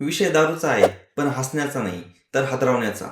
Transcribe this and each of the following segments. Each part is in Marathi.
विषय दारूचा आहे पण हसण्याचा नाही तर हादरवण्याचा.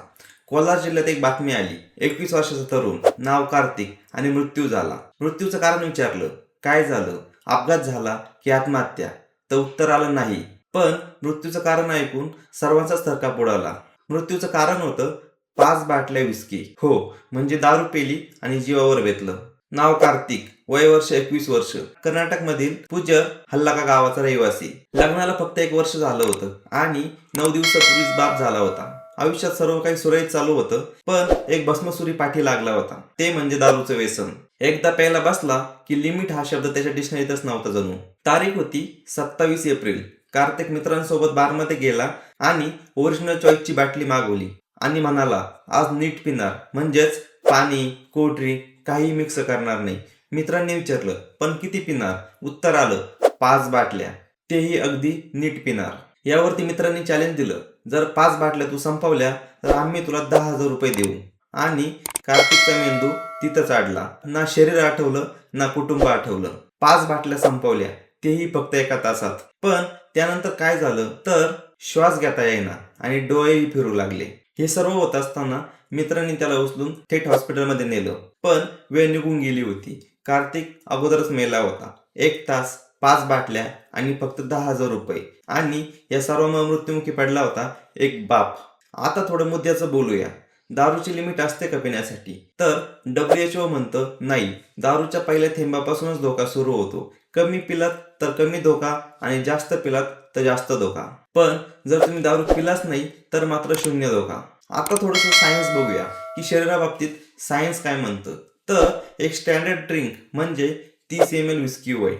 कोल्हार जिल्ह्यात एक बातमी आली. एकवीस वर्षाचा तरुण नाव कार्तिक आणि मृत्यू झाला. मृत्यूचं कारण विचारलं. काय झालं? अपघात झाला की आत्महत्या? तर उत्तर आलं नाही. पण मृत्यूचं कारण ऐकून सर्वांचाच थरका बुडाला मृत्यूचं कारण होतं पाच बाटल्या विस्की हो म्हणजे दारू पेली आणि जीवावर बेतलं. नाव कार्तिक. वय वर्ष एकवीस वर्ष. कर्नाटक मधील पूज्य हल्लाका गावाचा रहिवासी. लग्नाला फक्त एक वर्ष झालं होतं आणि नऊ दिवसापूर्वीच बाप झाला होता. आयुष्यात सर्व काही सुरळीत चालू होतं पण एक भस्मसुरी पाठी लागला होता. ते म्हणजे दारूचं व्यसन. एकदा प्यायला बसला की लिमिट हा शब्द त्याच्या डिक्शनरीतच नव्हता जणू. तारीख होती सत्तावीस एप्रिल. कार्तिक मित्रांसोबत बारमध्ये गेला आणि ओरिजिनल चॉईसची बाटली मागवली. आणि म्हणाला आज नीट पिणार. म्हणजेच पाणी कोल्ड्रिंक काही मिक्स करणार नाही. मित्रांनी विचारलं पण किती पिणार? उत्तर आलं पाच बाटल्या. तेही अगदी नीट पिणार. यावरती मित्रांनी चॅलेंज दिलं जर पाच बाटल्या तू संपवल्या तर आम्ही तुला दहा हजार रुपये देऊ. आणि कार्तिकचा मेंदू तिथंच आडला. ना शरीर आठवलं ना कुटुंब आठवलं. पाच बाटल्या संपवल्या तेही फक्त एका तासात. पण त्यानंतर काय झालं? तर श्वास घेता येईना आणि डोळेही फिरू लागले. हे सर्व होत असताना मित्रांनी त्याला उचलून थेट हॉस्पिटलमध्ये नेलं. पण वेळ निघून गेली होती. कार्तिक अगोदरच मेला होता. एक तास पाच बाटल्या आणि फक्त दहा हजार रुपये. आणि या सर्वांमुळे मृत्युमुखी पडला होता एक बाप. आता थोडं मुद्द्याचं बोलूया. दारूची लिमिट असते का पिण्यासाठी? तर डब्ल्यूएचओ म्हणतं नाही. दारूच्या पहिल्या थेंबापासूनच धोका सुरू होतो. कमी पिलात तर कमी धोका आणि जास्त पिलात तर जास्त धोका. पण जर तुम्ही दारू पिलाच नाही तर मात्र शून्य धोका. आता थोडंसं सायन्स बघूया. की शरीराबाबतीत सायन्स काय म्हणतं? तर एक स्टँडर्ड ड्रिंक म्हणजे तीस एम एल विस्की वय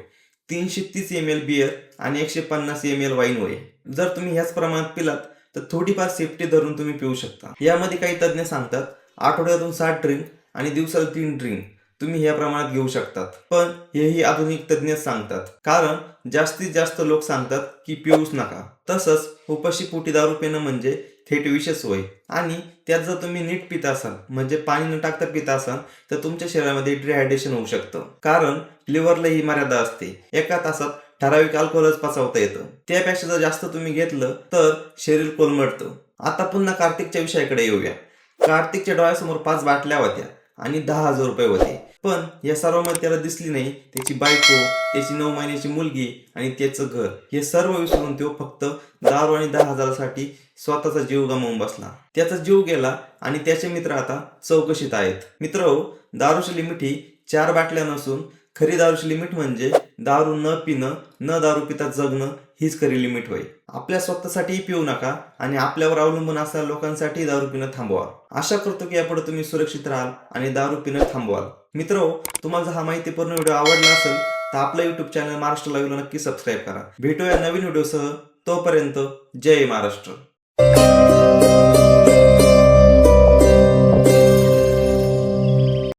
तीनशे तीस एम एल बियर आणि एकशे पन्नास एम एल वाईन वय. जर तुम्ही ह्याच प्रमाणात पिलात तर थोडीफार सेफ्टी धरून तुम्ही पिऊ शकता. यामध्ये काही तज्ज्ञ सांगतात आठवड्यातून साठ ड्रिंक आणि दिवसाला तीन ड्रिंक तुम्ही ह्या प्रमाणात घेऊ शकतात. पण हेही आधुनिक तज्ज्ञ सांगतात कारण जास्तीत जास्त लोक सांगतात की पिऊच नका. तसंच उपाशी पोटी दारू पिणं म्हणजे थेट विशेष होय आणि त्यात जर तुम्ही नीट पित असाल म्हणजे पाणी न टाकता पित असाल तर तुमच्या शरीरामध्ये डिहायड्रेशन होऊ शकतं. कारण लिव्हरला ही मर्यादा असते. एका तासात ठराविक अल्कोहोलच पचवता येतं. त्यापेक्षा जर जास्त तुम्ही घेतलं तर शरीर कोलमडतं. आता पुन्हा कार्तिकच्या विषयाकडे येऊया. कार्तिकच्या डोळ्यासमोर पाच बाटल्या होत्या. आणि दहा हजार रुपये होते. पण या सर्वांमध्ये त्याला दिसली नाही. त्याची बायको त्याची नऊ महिन्याची मुलगी आणि त्याचं घर. हे सर्व विसरून तो फक्त दारू आणि दहा हजारासाठी स्वतःचा जीव गमावून बसला. त्याचा जीव गेला आणि त्याचे मित्र आता चौकशीत आहेत. मित्र हो, दारूची लिमिट ही चार बाटल्या नसून खरी दारूची लिमिट म्हणजे दारू न पिणं न दारू पिता जगणं हीच खरी लिमिट होय. आपल्या स्वतःसाठीही पिऊ नका आणि आपल्यावर अवलंबून असलेल्या लोकांसाठी दारू पिणं थांबवा. आशा करतो की यापुढे तुम्ही सुरक्षित राहाल आणि दारू पिणं थांबवाल. मित्र हो, तुम्हाला हा माहितीपूर्ण व्हिडिओ आवडला असेल तर आपला युट्यूब चॅनल महाराष्ट्र लाईव्हला नक्की सबस्क्राईब करा. भेटूया नवीन व्हिडिओसह. तोपर्यंत जय महाराष्ट्र.